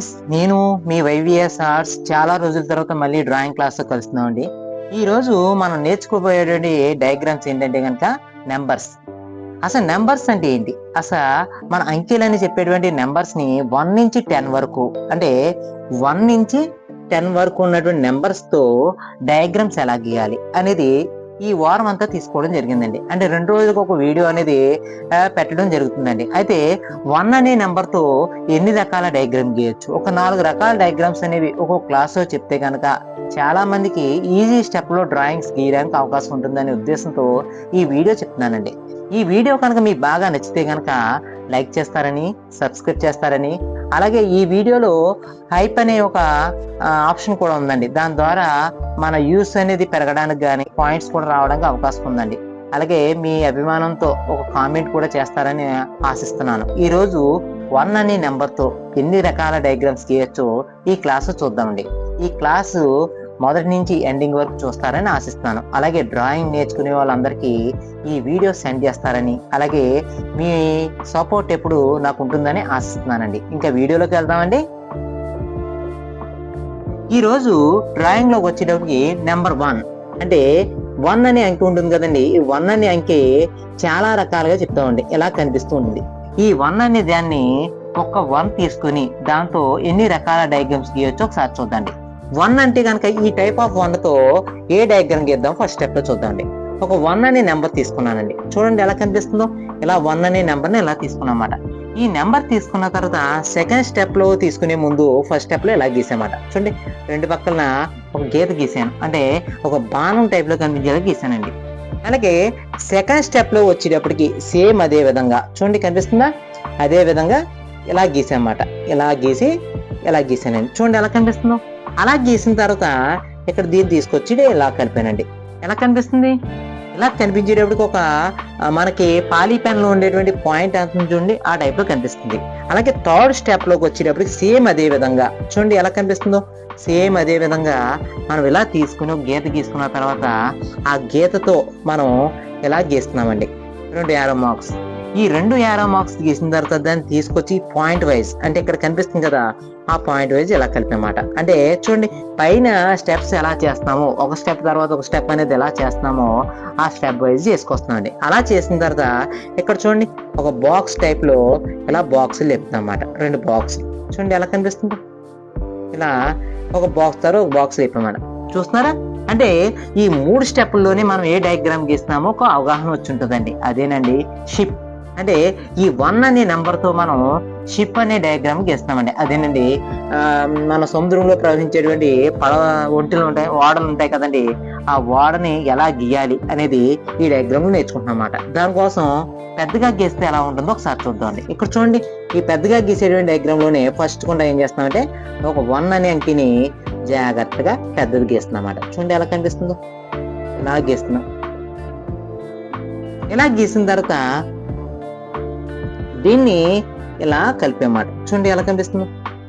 Friends నేను మీ YVS arts చాలా రోజుల తర్వాత మళ్ళీ డ్రాయింగ్ క్లాస్లో కలుస్తున్నామండి. ఈ రోజు మనం నేర్చుకోబోయేటువంటి డయాగ్రామ్స్ ఏంటంటే కనుక నెంబర్స్. అసలు నెంబర్స్ అంటే ఏంటి? అసలు మన అంకెలని చెప్పేటువంటి నెంబర్స్ని వన్ నుంచి టెన్ వరకు అంటే వన్ నుంచి టెన్ వరకు ఉన్నటువంటి నెంబర్స్తో డయాగ్రామ్స్ ఎలా గీయాలి అనేది ఈ వారం అంతా తీసుకోవడం జరిగిందండి. అంటే రెండు రోజులకు ఒక వీడియో అనేది పెట్టడం జరుగుతుందండి. అయితే వన్ అనే నెంబర్తో ఎన్ని రకాల డయాగ్రామ్ గీయొచ్చు? ఒక నాలుగు రకాల డయాగ్రామ్స్ అనేవి ఒక్కొక్క క్లాస్లో చెప్తే కనుక చాలా మందికి ఈజీ స్టెప్లో డ్రాయింగ్స్ గీయడానికి అవకాశం ఉంటుందనే ఉద్దేశంతో ఈ వీడియో చెప్తున్నానండి. ఈ వీడియో కనుక మీకు బాగా నచ్చితే కనుక లైక్ చేస్తారని సబ్స్క్రైబ్ చేస్తారని అలాగే ఈ వీడియోలో హైప్ అనే ఒక ఆప్షన్ కూడా ఉందండి. దాని ద్వారా మన యూస్ అనేది పెరగడానికి కానీ పాయింట్స్ కూడా రావడానికి అవకాశం ఉందండి. అలాగే మీ అభిమానంతో ఒక కామెంట్ కూడా చేస్తారని ఆశిస్తున్నాను. ఈరోజు వన్ అనే నెంబర్తో ఎన్ని రకాల డయాగ్రామ్స్ గీయొచ్చో ఈ క్లాసు చూద్దామండి. ఈ క్లాసు మొదటి నుంచి ఎండింగ్ వరకు చూస్తారని ఆశిస్తున్నాను. అలాగే డ్రాయింగ్ నేర్చుకునే వాళ్ళందరికీ ఈ వీడియో సెండ్ చేస్తారని అలాగే మీ సపోర్ట్ ఎప్పుడు నాకు ఉంటుందని ఆశిస్తున్నానండి. ఇంకా వీడియోలోకి వెళ్దామండి. ఈరోజు డ్రాయింగ్లోకి వచ్చేటప్పటికి నెంబర్ వన్ అంటే వన్ అనే అంకె ఉంటుంది కదండి. ఈ వన్ అనే అంకె చాలా రకాలుగా చెప్తామండి ఎలా కనిపిస్తూ ఉంటుంది? ఈ వన్ అనే దాన్ని ఒక్క వన్ తీసుకుని దాంతో ఎన్ని రకాల డయాగ్రామ్స్ గీయొచ్చో ఒకసారి చూద్దండి. వన్ అంటే కనుక ఈ టైప్ ఆఫ్ వన్తో ఏ డయాగ్రామ్ గీద్దాం? ఫస్ట్ స్టెప్లో చూద్దామండి. ఒక వన్ అనే నెంబర్ తీసుకున్నానండి. చూడండి ఎలా కనిపిస్తుందో. ఇలా వన్ అనే నెంబర్ని ఇలా తీసుకున్నమాట ఈ నెంబర్ తీసుకున్న తర్వాత సెకండ్ స్టెప్లో తీసుకునే ముందు ఫస్ట్ స్టెప్లో ఇలా గీసామాట చూడండి రెండు పక్కన ఒక గీత గీసాను. అంటే ఒక బాణం టైప్లో కనిపించేలా గీసానండి. అలాగే సెకండ్ స్టెప్లో వచ్చేటప్పటికి సేమ్ అదే విధంగా. చూడండి కనిపిస్తుందా? అదే విధంగా ఇలా గీసామాట ఇలా గీసి ఇలా గీసానండి. చూడండి ఎలా కనిపిస్తుందో. అలా గీసిన తర్వాత ఇక్కడ దీన్ని తీసుకొచ్చి ఇలా కలిపానండి ఎలా కనిపిస్తుంది? ఇలా కనిపించేటప్పటికి ఒక మనకి పాలీ పెన్లో ఉండేటువంటి పాయింట్ అంత చూడండి ఆ టైప్లో కనిపిస్తుంది. అలాగే థర్డ్ స్టెప్లోకి వచ్చేటప్పటికి సేమ్ అదే విధంగా చూడండి ఎలా కనిపిస్తుందో? సేమ్ అదే విధంగా మనం ఇలా తీసుకుని గీత గీసుకున్న తర్వాత ఆ గీతతో మనం ఇలా గీస్తున్నామండి. రెండు యారో మార్క్స్ ఈ రెండు యారో మార్క్స్ గీసిన తర్వాత దాన్ని తీసుకొచ్చి పాయింట్ వైజ్ అంటే ఇక్కడ కనిపిస్తుంది కదా ఆ పాయింట్ వైజ్ ఇలా కలిపినమాట. అంటే చూడండి పైన స్టెప్స్ ఎలా చేస్తామో ఒక స్టెప్ తర్వాత ఒక స్టెప్ అనేది ఎలా చేస్తున్నామో ఆ స్టెప్ వైజ్ చేసుకొస్తామండి అలా చేసిన తర్వాత ఇక్కడ చూడండి ఒక బాక్స్ టైప్లో ఇలా బాక్స్ లేపుతామన్నమాట రెండు బాక్స్ చూడండి ఎలా కనిపిస్తుంది? ఇలా ఒక బాక్స్ తర్వాత ఒక బాక్స్ లేపమాట చూస్తున్నారా? అంటే ఈ మూడు స్టెప్పుల్లోనే మనం ఏ డయాగ్రామ్ గీస్తున్నామో ఒక అవగాహన వచ్చి ఉంటుందండి. అదేనండి షిప్ అంటే ఈ వన్ అనే నెంబర్తో మనం షిప్ అనే డయాగ్రామ్ గీస్తామండి అదేనండి మన సముద్రంలో ప్రవహించేటువంటి పడవ ఒంటిలు ఉంటాయి ఓడలు ఉంటాయి కదండి. ఆ ఓడని ఎలా గీయాలి అనేది ఈ డయాగ్రామ్లో నేర్చుకుంటున్నాం అనమాట దానికోసం పెద్దగా గీస్తే ఎలా ఉంటుందో ఒకసారి చూద్దామండి. ఇక్కడ చూడండి ఈ పెద్దగా గీసేటువంటి డయాగ్రామ్లోనే ఫస్ట్ కూడా ఏం చేస్తామంటే ఒక వన్ అనే అంకిని జాగ్రత్తగా పెద్దది గీస్తున్నాం అనమాట చూడండి ఎలా కనిపిస్తుందో. ఇలా గీస్తున్నాం. ఇలా గీసిన తర్వాత దీన్ని ఇలా కలిపేమాట. చూడండి ఎలా కనిపిస్తుంది?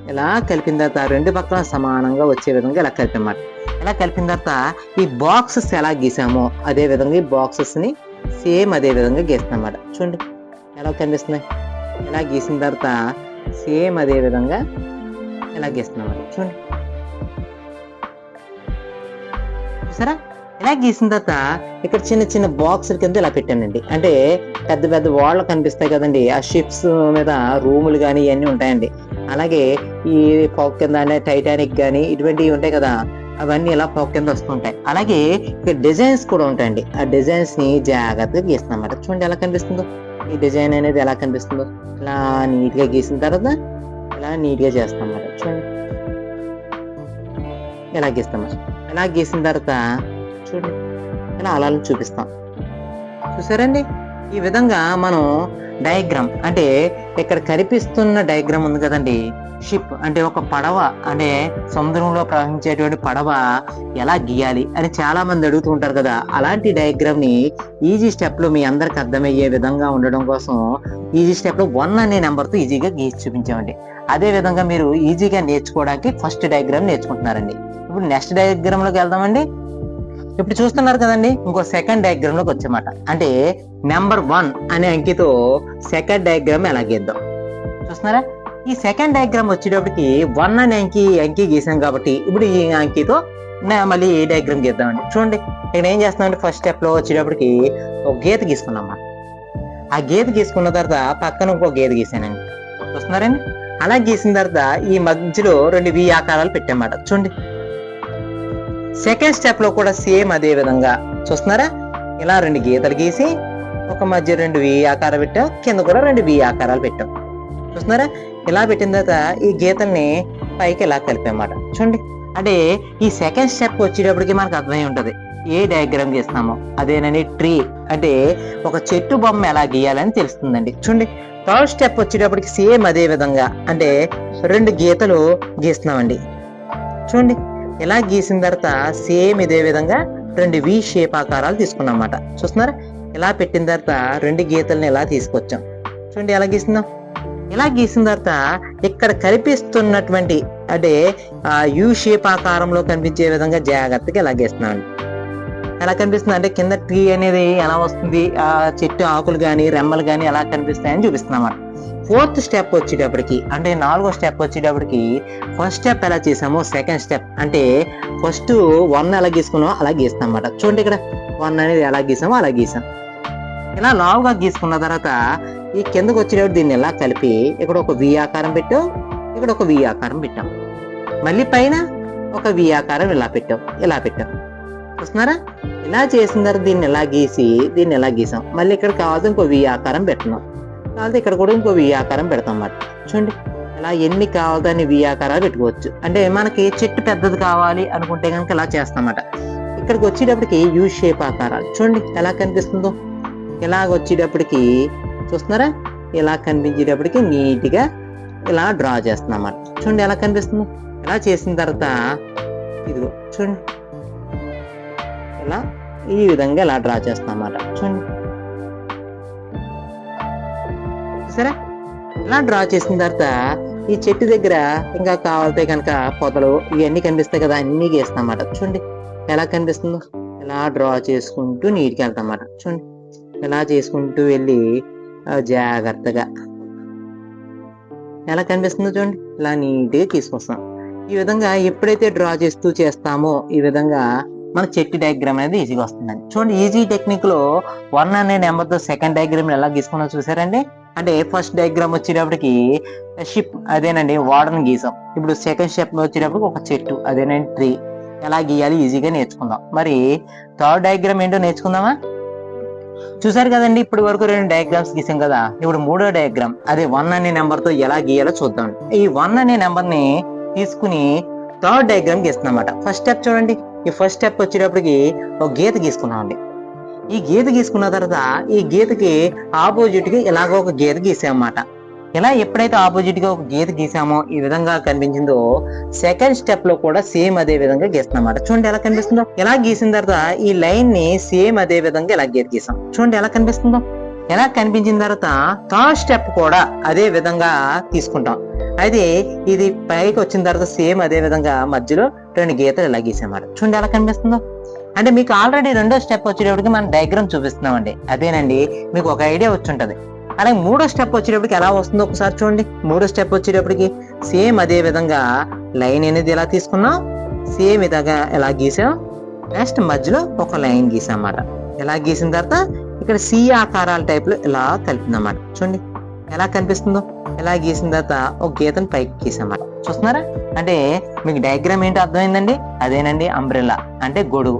ఇలా కలిపిన తర్వాత రెండు పక్కల సమానంగా వచ్చే విధంగా ఇలా కలిపేమాట. ఇలా కలిపిన తర్వాత ఈ బాక్సెస్ ఎలా గీసామో అదే విధంగా ఈ బాక్సెస్ని సేమ్ అదే విధంగా గీస్తామన్నమాట. చూడండి ఎలా కనిపిస్తున్నాయి? ఇలా గీసిన తర్వాత సేమ్ అదే విధంగా ఇలా గీస్తున్నామన్నమాట. చూడండి. చూసారా? ఇలా గీసిన తర్వాత ఇక్కడ చిన్న చిన్న బాక్స్ కింద ఇలా పెట్టానండి. అంటే పెద్ద పెద్ద వాళ్ళు కనిపిస్తాయి కదండి. ఆ షిప్స్ మీద రూములు కానీ ఇవన్నీ ఉంటాయండి. అలాగే ఈ పాక్ కింద టైటానిక్ కానీ ఇటువంటివి ఉంటాయి కదా అవన్నీ ఇలా పొక్క కింద వస్తుంటాయి అలాగే ఇక్కడ డిజైన్స్ కూడా ఉంటాయండి. ఆ డిజైన్స్ని జాగ్రత్తగా గీస్తాం అన్నమాట చూడండి ఎలా కనిపిస్తుందో. ఈ డిజైన్ అనేది ఎలా కనిపిస్తుందో. ఇలా నీట్గా గీసిన తర్వాత ఇలా నీట్గా చేస్తాం అన్నమాట చూడండి. ఇలా గీస్తాం ఇలా గీసిన తర్వాత చూడండి. అని అలా చూపిస్తాం. చూసారండి? ఈ విధంగా మనం డయాగ్రామ్ అంటే ఇక్కడ కనిపిస్తున్న డయాగ్రామ్ ఉంది కదండి. షిప్ అంటే ఒక పడవ అంటే సముద్రంలో ప్రవహించేటువంటి పడవ ఎలా గీయాలి అని చాలా మంది అడుగుతూ ఉంటారు కదా. అలాంటి డయాగ్రామ్ని ఈజీ స్టెప్లో మీ అందరికి అర్థమయ్యే విధంగా ఉండడం కోసం ఈజీ స్టెప్లో వన్ అనే నెంబర్తో ఈజీగా గీసి చూపించామండి. అదే విధంగా మీరు ఈజీగా నేర్చుకోవడానికి ఫస్ట్ డయాగ్రామ్ నేర్చుకుంటున్నారండి. ఇప్పుడు నెక్స్ట్ డయాగ్రామ్లోకి వెళ్దామండి. ఇప్పుడు చూస్తున్నారు కదండి ఇంకో సెకండ్ డయాగ్రామ్లోకి వచ్చేమాట. అంటే నెంబర్ వన్ అనే అంకితో సెకండ్ డయాగ్రామ్ ఎలా గీద్దాం చూస్తున్నారా? ఈ సెకండ్ డయాగ్రామ్ వచ్చేటప్పటికి వన్ అనే అంకి అంకి గీసాం కాబట్టి ఇప్పుడు ఈ అంకితో మళ్ళీ ఏ డయాగ్రామ్ గీద్దామండి చూడండి ఇక్కడ ఏం చేస్తున్నామంటే ఫస్ట్ స్టెప్లో వచ్చేటప్పటికి ఒక గీత గీసుకున్నాం ఆ గీత గీసుకున్న తర్వాత పక్కన ఇంకో గీత గీసానండి. చూస్తున్నారండి? అలా గీసిన తర్వాత ఈ మధ్యలో రెండు వి ఆకారాలు పెట్టామాట చూడండి సెకండ్ స్టెప్లో కూడా సేమ్ అదే విధంగా. చూస్తున్నారా? ఇలా రెండు గీతలు గీసి ఒక మధ్య రెండు వి ఆకారాలు పెట్టాం కింద కూడా రెండు వి ఆకారాలు పెట్టాం. చూస్తున్నారా? ఇలా పెట్టిన తర్వాత ఈ గీతల్ని పైకి ఇలా కలిపామాట చూడండి. అంటే ఈ సెకండ్ స్టెప్ వచ్చేటప్పటికి మనకు అర్థమై ఉంటుంది. ఏ డయాగ్రామ్ గీస్తున్నామో? అదేనని ట్రీ అంటే ఒక చెట్టు బొమ్మ ఎలా గీయాలని తెలుస్తుందండి. చూడండి. థర్డ్ స్టెప్ వచ్చేటప్పటికి సేమ్ అదే విధంగా. అంటే రెండు గీతలు గీస్తున్నామండి. చూడండి. ఇలా గీసిన తర్వాత సేమ్ ఇదే విధంగా రెండు వి షేప్ ఆకారాలు తీసుకున్నాం అన్నమాట చూస్తున్నారా? ఇలా పెట్టిన తర్వాత రెండు గీతల్ని ఇలా తీసుకొచ్చాం? చూడండి ఎలా గీస్తున్నాం ఇలా గీసిన తర్వాత ఇక్కడ కనిపిస్తున్నటువంటి అంటే యూ షేప్ ఆకారంలో కనిపించే విధంగా జాగ్రత్తగా ఇలా గీస్తున్నాం ఎలా కనిపిస్తుంది అంటే కింద ట్రీ అనేది ఎలా వస్తుంది? ఆ చెట్టు ఆకులు కానీ రెమ్మలు కానీ ఎలా కనిపిస్తాయని చూపిస్తున్నాం ఫోర్త్ స్టెప్ వచ్చేటప్పటికి అంటే నాలుగో స్టెప్ వచ్చేటప్పటికి ఫస్ట్ స్టెప్ ఎలా చేసామో సెకండ్ స్టెప్ అంటే ఫస్ట్ వన్ ఎలా గీసుకున్నామో అలా గీస్తాం అన్నమాట చూడండి ఇక్కడ వన్ అనేది ఎలా గీసామో అలా గీసాం. ఇలా లావుగా గీసుకున్న తర్వాత ఈ కిందకు వచ్చేటప్పుడు దీన్ని ఎలా కలిపి ఇక్కడ ఒక వి ఆకారం పెట్టాం ఇక్కడ ఒక వి ఆకారం పెట్టాం. మళ్ళీ పైన ఒక వి ఆకారం ఇలా పెట్టాం ఇలా పెట్టాం. చూస్తున్నారా ఇలా చేసిన తర్వాత దీన్ని ఎలా గీసి దీన్ని ఎలా గీసాం? మళ్ళీ ఇక్కడ కావాల్సి ఇంకో వి ఆకారం పెట్టినాం కావాలంటే ఇక్కడ కూడా ఇంకో వి ఆకారం పెడతాం అన్నమాట. చూడండి ఇలా ఎన్ని కావాలో వి ఆకారాలు పెట్టుకోవచ్చు. అంటే మనకి చెట్టు పెద్దది కావాలి అనుకుంటే కనుక ఇలా చేస్తామన్నమాట ఇక్కడికి వచ్చేటప్పటికి యూ షేప్ ఆకారాలు. చూడండి ఎలా కనిపిస్తుందో. ఇలాగ వచ్చేటప్పటికి చూస్తున్నారా? ఇలా కనిపించేటప్పటికి నీట్గా ఇలా డ్రా చేస్తున్నాం అన్నమాట. చూడండి ఎలా కనిపిస్తుందో. ఇలా చేసిన తర్వాత ఇదిగో చూడండి. ఇలా ఈ విధంగా ఇలా డ్రా చేస్తాం అన్నమాట చూడండి. సరే ఇలా డ్రా చేసిన తర్వాత ఈ చెట్టు దగ్గర ఇంకా కావాలితే కనుక పొదలు ఇవన్నీ కనిపిస్తాయి కదా అన్ని గీస్తాం అన్నమాట చూడండి ఎలా కనిపిస్తుందో ఇలా డ్రా చేసుకుంటూ నీట్గా వెళ్తాం అన్నమాట చూడండి ఇలా చేసుకుంటూ వెళ్ళి జాగ్రత్తగా. ఎలా కనిపిస్తుందో చూడండి ఇలా నీట్గా తీసుకొస్తాం. ఈ విధంగా ఎప్పుడైతే డ్రా చేస్తూ చేస్తామో ఈ విధంగా మన చెట్టు డయాగ్రామ్ అనేది ఈజీగా వస్తుందండి. చూడండి ఈజీ టెక్నిక్లో వన్ అనే నెంబర్తో సెకండ్ డయాగ్రామ్ ఎలా గీసుకున్నా చూసారండి? అంటే ఫస్ట్ డయాగ్రామ్ వచ్చేటప్పటికి షిప్ అదేనండి వాడని గీసాం. ఇప్పుడు సెకండ్ స్టెప్ వచ్చేటప్పటికి ఒక చెట్టు అదేనండి ట్రీ ఎలా గీయాలి? ఈజీగా నేర్చుకుందాం. మరి థర్డ్ డయాగ్రామ్ ఏంటో నేర్చుకుందామా? చూసారు కదండి ఇప్పటి వరకు రెండు డయాగ్రామ్స్ గీసాం కదా. ఇప్పుడు మూడో డయాగ్రామ్ అదే వన్ అనే నెంబర్తో ఎలా గీయాలో చూద్దాం. ఈ వన్ అనే నెంబర్ని తీసుకుని థర్డ్ డయాగ్రామ్ గీస్తున్నాం ఫస్ట్ స్టెప్ చూడండి. ఈ ఫస్ట్ స్టెప్ వచ్చేటప్పటికి ఒక గీత గీసుకున్నామండి. ఈ గీత గీసుకున్న తర్వాత ఈ గీతకి ఆపోజిట్కి ఇలాగ ఒక గీత గీసామన్నమాట. ఇలా ఎప్పుడైతే ఆపోజిట్గా ఒక గీత గీసామో ఈ విధంగా కనిపించిందో సెకండ్ స్టెప్లో కూడా సేమ్ అదే విధంగా గీస్తున్నమాట. చూడండి ఎలా కనిపిస్తుందో. ఎలా గీసిన తర్వాత ఈ లైన్ని సేమ్ అదే విధంగా ఇలా గీత గీసాం. చూడండి ఎలా కనిపిస్తుందో. ఎలా కనిపించిన తర్వాత థర్డ్ స్టెప్ కూడా అదే విధంగా తీసుకుంటాం. అయితే ఇది పైకి వచ్చిన తర్వాత సేమ్ అదే విధంగా మధ్యలో రెండు గీతలు ఇలా గీసేమారు చూడండి ఎలా కనిపిస్తుందో. అంటే మీకు ఆల్రెడీ రెండో స్టెప్ వచ్చేటప్పటికి మనం డయాగ్రామ్ చూపిస్తున్నామండి. అదేనండి మీకు ఒక ఐడియా వచ్చి ఉంటుంది అలాగే మూడో స్టెప్ వచ్చేటప్పటికి ఎలా వస్తుందో ఒకసారి చూడండి. మూడో స్టెప్ వచ్చేటప్పటికి సేమ్ అదే విధంగా లైన్ అనేది ఎలా తీసుకున్నాం? సేమ్ విధంగా ఎలా గీసాం? నెక్స్ట్ మధ్యలో ఒక లైన్ గీసాం అన్నమాట ఎలా గీసిన తర్వాత ఇక్కడ సి ఆకారాల టైప్లో ఇలా కలిపిందన్నమాట. చూడండి. ఎలా కనిపిస్తుందో? ఎలా గీసిన తర్వాత ఒక గీతను పైకి గీసామాట చూస్తున్నారా? అంటే మీకు డయాగ్రామ్ ఏంటో అర్థమైందండి? అదేనండి అంబ్రెల్లా అంటే గొడుగు.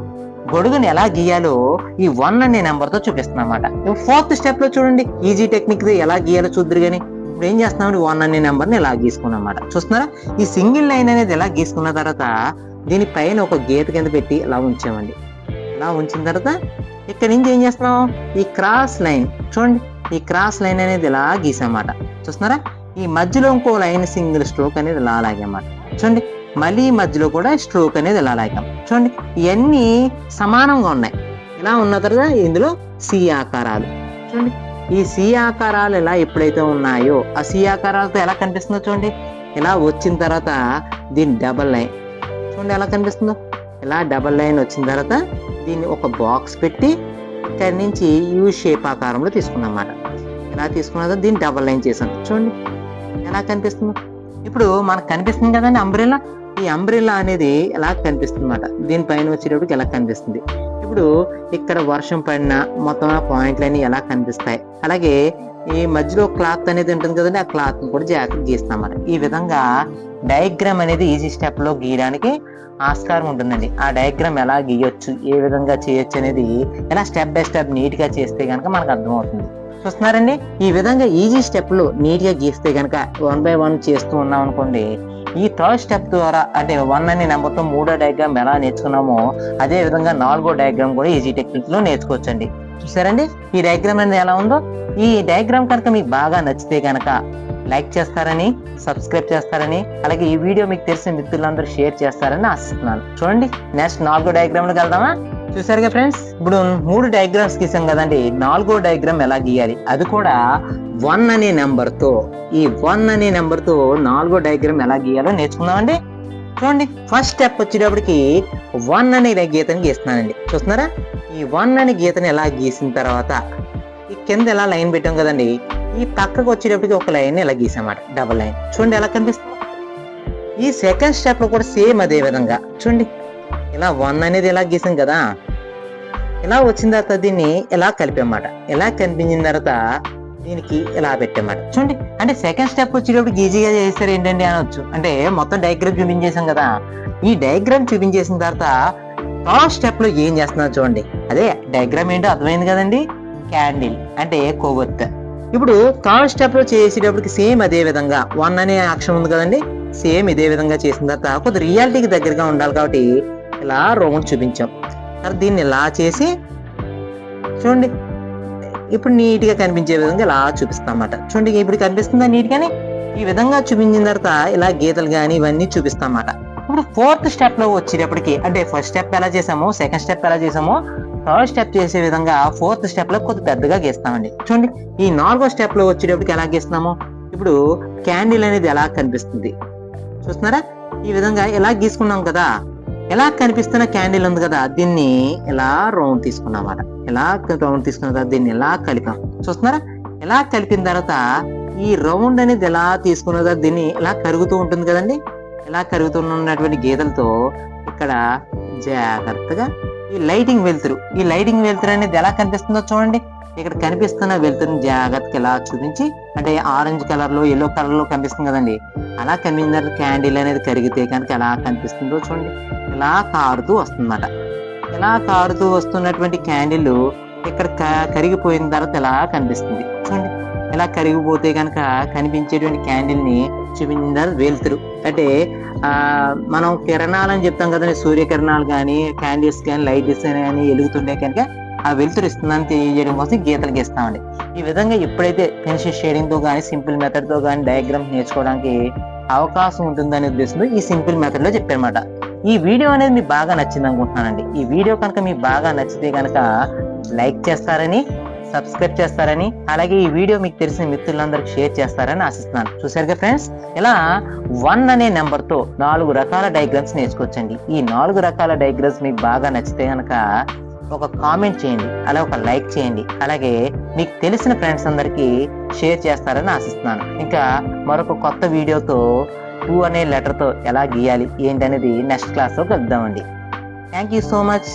గొడుగుని ఎలా గీయాలో ఈ వన్ అనే నెంబర్తో చూపిస్తున్నా అనమాట ఫోర్త్ స్టెప్లో చూడండి. ఈజీ టెక్నిక్ ఎలా గీయాలో చూద్దరు కానీ ఇప్పుడు ఏం చేస్తున్నామంటే వన్ అనే నెంబర్ని ఇలా గీసుకున్నాం అనమాట చూస్తున్నారా? ఈ సింగిల్ లైన్ అనేది ఎలా గీసుకున్న తర్వాత దీని పైన ఒక గీత కింద పెట్టి ఇలా ఉంచామండి. ఇలా ఉంచిన తర్వాత ఇక్కడ నుంచి ఏం చేస్తున్నాం? ఈ క్రాస్ లైన్ చూడండి. ఈ క్రాస్ లైన్ అనేది ఇలా గీసామాట చూస్తున్నారా? ఈ మధ్యలో ఇంకో లైన్ సింగిల్ స్ట్రోక్ అనేది ఇలా లాగామాట చూడండి మళ్ళీ మధ్యలో కూడా స్ట్రోక్ అనేది ఇలా లాగాం. చూడండి ఇవన్నీ సమానంగా ఉన్నాయి. ఇలా ఉన్న తర్వాత ఇందులో సి ఆకారాలు. చూడండి ఈ సి ఆకారాలు ఎలా ఎప్పుడైతే ఉన్నాయో ఆ సి ఆకారాలతో ఎలా కనిపిస్తుందో చూడండి. ఇలా వచ్చిన తర్వాత దీని డబల్ లైన్. చూడండి ఎలా కనిపిస్తుందో? ఇలా డబల్ లైన్ వచ్చిన తర్వాత దీన్ని ఒక బాక్స్ పెట్టి అక్కడి నుంచి యూ షేప్ ఆకారంలో తీసుకున్నాం అన్నమాట తీసుకున్నదో దీన్ని డబల్ లైన్ చేశాను. చూడండి. ఎలా కనిపిస్తుంది. ఇప్పుడు మనకు కనిపిస్తుంది కదండి అంబ్రెల్లా? ఈ అంబ్రెల్లా అనేది ఎలా కనిపిస్తుంది అనమాట దీనిపైన వచ్చేటప్పటికి ఎలా కనిపిస్తుంది? ఇప్పుడు ఇక్కడ వర్షం పడిన మొత్తం ఆ పాయింట్లన్నీ ఎలా కనిపిస్తాయి? అలాగే ఈ మధ్యలో క్లాత్ అనేది ఉంటుంది కదండి ఆ క్లాత్ కూడా జాగ్రత్త గీస్తాం అన్నమాట ఈ విధంగా డయాగ్రామ్ అనేది ఈజీ స్టెప్లో గీయడానికి ఆస్కారం ఉంటుందండి. ఆ డయాగ్రామ్ ఎలా గీయొచ్చు ఏ విధంగా చేయొచ్చు అనేది ఎలా స్టెప్ బై స్టెప్ నీట్గా చేస్తే కనుక మనకు అర్థమవుతుంది. చూస్తున్నారండి? ఈ విధంగా ఈజీ స్టెప్లు నీట్గా గీస్తే కనుక వన్ బై వన్ చేస్తూ ఉన్నాం అనుకోండి ఈ థర్డ్ స్టెప్ ద్వారా అంటే వన్ అనే నెంబర్తో మూడో డయాగ్రామ్ ఎలా నేర్చుకున్నామో అదే విధంగా నాలుగో డయాగ్రామ్ కూడా ఈజీ టెక్నిక్లో నేర్చుకోవచ్చు నేర్చుకోవచ్చండి. చూసారండి ఈ డయాగ్రామ్ అనేది ఎలా ఉందో? ఈ డయాగ్రామ్ కనుక మీకు బాగా నచ్చితే కనుక లైక్ చేస్తారని సబ్స్క్రైబ్ చేస్తారని అలాగే ఈ వీడియో మీకు తెలిసిన మిత్రులందరూ షేర్ చేస్తారని ఆశిస్తున్నాను. చూడండి నెక్స్ట్ నాలుగో డయాగ్రామ్లోకి వెళ్దామా? చూసారుగా ఫ్రెండ్స్ ఇప్పుడు మూడు డయాగ్రామ్స్ గీసాం కదండి. నాలుగో డయాగ్రామ్ ఎలా గీయాలి? అది కూడా వన్ అనే నెంబర్తో. ఈ వన్ అనే నెంబర్తో నాలుగో డయాగ్రామ్ ఎలా గీయాలో నేర్చుకుందామండి. చూడండి ఫస్ట్ స్టెప్ వచ్చేటప్పటికి వన్ అనే గీతని గీస్తున్నానండి. చూస్తున్నారా? ఈ వన్ అనే గీతని ఎలా గీసిన తర్వాత ఈ కింద ఎలా లైన్ పెట్టాం కదండి? ఈ పక్కకు వచ్చేటప్పటికి ఒక లైన్ ఇలా గీసామాట డబల్ లైన్ చూడండి ఎలా కనిపిస్తుంది? ఈ సెకండ్ స్టెప్లో కూడా సేమ్ అదే విధంగా. చూడండి. ఇలా వన్ అనేది ఇలా గీసాం కదా. ఇలా వచ్చిన తర్వాత దీన్ని ఇలా కలిపామాట ఇలా కనిపించిన తర్వాత దీనికి ఇలా పెట్టామాట చూడండి. అంటే సెకండ్ స్టెప్ వచ్చేటప్పుడు ఈజీగా చేస్తారు ఏంటండి అనొచ్చు. అంటే మొత్తం డయాగ్రామ్ చూపించేసాం కదా. ఈ డయాగ్రామ్ చూపించేసిన తర్వాత థర్డ్ స్టెప్లో ఏం చేస్తున్నారు చూడండి. అదే డయాగ్రామ్ ఏంటో అర్థమైంది కదండి? క్యాండిల్ అంటే కొవ్వొత్తు. ఇప్పుడు థర్డ్ స్టెప్లో చేసేటప్పటికి సేమ్ అదే విధంగా వన్ అనే అక్షరం ఉంది కదండి సేమ్ ఇదే విధంగా చేసిన తర్వాత కొద్ది రియాలిటీకి దగ్గరగా ఉండాలి కాబట్టి ఇలా రౌండ్ చూపించాం. తర్వాత దీన్ని ఇలా చేసి చూడండి ఇప్పుడు నీట్గా కనిపించే విధంగా ఇలా చూపిస్తాం అన్నమాట. చూడండి ఇప్పుడు కనిపిస్తుందా నీట్ గాని ఈ విధంగా చూపించిన తర్వాత ఇలా గీతలు కానీ ఇవన్నీ చూపిస్తాం అన్నమాట. ఇప్పుడు ఫోర్త్ స్టెప్లో వచ్చేటప్పటికి అంటే ఫస్ట్ స్టెప్ ఎలా చేసామో సెకండ్ స్టెప్ ఎలా చేసామో థర్డ్ స్టెప్ చేసే విధంగా ఫోర్త్ స్టెప్లో కొద్ది పెద్దగా గీస్తామండి. చూడండి ఈ నాలుగో స్టెప్లో వచ్చేటప్పటికి ఎలా గీస్తున్నాము? ఇప్పుడు క్యాండిల్ అనేది ఎలా కనిపిస్తుంది? చూస్తున్నారా? ఈ విధంగా ఎలా గీసుకున్నాం కదా? ఎలా కనిపిస్తున్న క్యాండిల్ ఉంది కదా? దీన్ని ఎలా రౌండ్ తీసుకున్నాం అన్నమాట ఎలా రౌండ్ తీసుకున్న తర్వాత దీన్ని ఎలా కలిపాం? చూస్తున్నారా? ఎలా కలిపిన తర్వాత ఈ రౌండ్ అనేది ఎలా తీసుకున్నదో దీన్ని ఎలా కరుగుతూ ఉంటుంది కదండి? ఇలా కరుగుతున్నటువంటి గీతలతో ఇక్కడ జాగ్రత్తగా ఈ లైటింగ్ వెళ్తురు ఈ లైటింగ్ వెళ్తురు అనేది ఎలా కనిపిస్తుందో చూడండి. ఇక్కడ కనిపిస్తున్న వెళ్తురుని జాగ్రత్తగా ఇలా చూపించి అంటే ఆరెంజ్ కలర్లో ఎల్లో కలర్లో కనిపిస్తుంది కదండి. అలా కన్వీనర్ క్యాండిల్ అనేది కరిగితే కనుక ఎలా కనిపిస్తుందో చూడండి. ఇలా కారుతూ వస్తుందన్నమాట ఇలా కారుతూ వస్తున్నటువంటి క్యాండిల్ ఇక్కడ క- కరిగిపోయిన తర్వాత ఇలా కనిపిస్తుంది? చూడండి. ఇలా కరిగిపోతే కనుక కనిపించేటువంటి క్యాండిల్ ని వెలుతురు. అంటే ఆ మనం కిరణాలు అని చెప్తాం కదండి సూర్యకిరణాలు కానీ క్యాండిల్స్ కానీ లైట్స్ కానీ వెలుగుతుండే కనుక ఆ వెలుతురు ఇస్తుందని తెలియజేయడం కోసం గీతలు గీస్తామండి. ఈ విధంగా ఎప్పుడైతే పెన్సిల్ షేడింగ్తో కానీ సింపుల్ మెథడ్తో కానీ డయాగ్రామ్ నేర్చుకోవడానికి అవకాశం ఉంటుందనే ఉద్దేశంలో ఈ సింపుల్ మెథడ్లో చెప్పారన్నమాట. ఈ వీడియో అనేది మీకు బాగా నచ్చింది అనుకుంటున్నానండి ఈ వీడియో కనుక మీకు బాగా నచ్చితే కనుక లైక్ చేస్తారని సబ్స్క్రైబ్ చేస్తారని అలాగే ఈ వీడియో మీకు తెలిసిన మిత్రులందరికీ షేర్ చేస్తారని ఆశిస్తున్నాను. చూసారుగా ఫ్రెండ్స్? ఇలా వన్ అనే నెంబర్తో నాలుగు రకాల డయాగ్రామ్స్ నేర్చుకోవచ్చండి. ఈ నాలుగు రకాల డయాగ్రామ్స్ మీకు బాగా నచ్చితే కనుక ఒక కామెంట్ చేయండి అలాగే ఒక లైక్ చేయండి అలాగే మీకు తెలిసిన ఫ్రెండ్స్ అందరికీ షేర్ చేస్తారని ఆశిస్తున్నాను. ఇంకా మరొక కొత్త వీడియోతో టూ అనే లెటర్తో ఎలా గీయాలి ఏంటి అనేది నెక్స్ట్ క్లాస్లో కలుద్దామండి. Thank you so much.